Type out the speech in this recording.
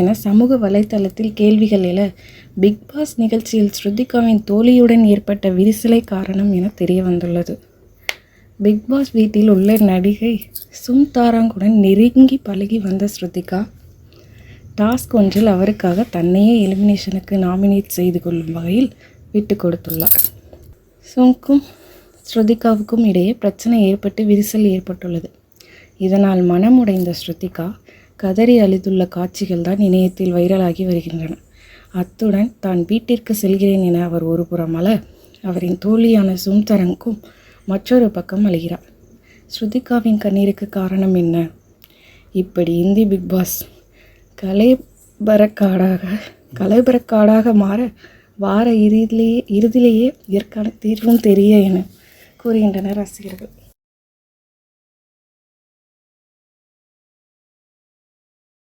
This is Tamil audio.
என சமூக வலைதளத்தில் கேள்விகள் எழ பிக் பாஸ் நிகழ்ச்சியில் ஸ்ருதிகாவின் தோழியுடன் ஏற்பட்ட விரிசலை காரணம் என தெரிய வந்துள்ளது பிக் பாஸ் வீட்டில் உள்ள நடிகை சும் தாராங்குடன் நெருங்கி பழகி வந்த ஸ்ருதிகா டாஸ்க் ஒன்றில் அவருக்காக தன்னையே எலிமினேஷனுக்கு நாமினேட் செய்து கொள்ளும் வகையில் விட்டு கொடுத்துள்ளார். சும்க்கும் ஸ்ருதிகாவுக்கும் இடையே பிரச்சனை ஏற்பட்டு விரிசல் ஏற்பட்டுள்ளது. இதனால் மனமுடைந்த ஸ்ருதிகா கதறி அழுதுள்ள காட்சிகள் தான் இணையத்தில் வைரலாகி வருகின்றன. அத்துடன் தான் வீட்டிற்கு செல்கிறேன் என அவர் ஒரு புறமல அவரின் தோழியான சும்தரங்கும் மற்றொரு பக்கம் அழுகிறார். ஸ்ருதிகாவின் கண்ணீருக்கு காரணம் என்ன? இப்படி இந்தி பிக் பாஸ் கலைபரக்காடாக கலைபரக்காடாக மாற வார இறுதியிலேயே இறுதியிலேயே இதற்கான தீர்வும் தெரிய என கூறுகின்றனர் ரசிகர்கள்.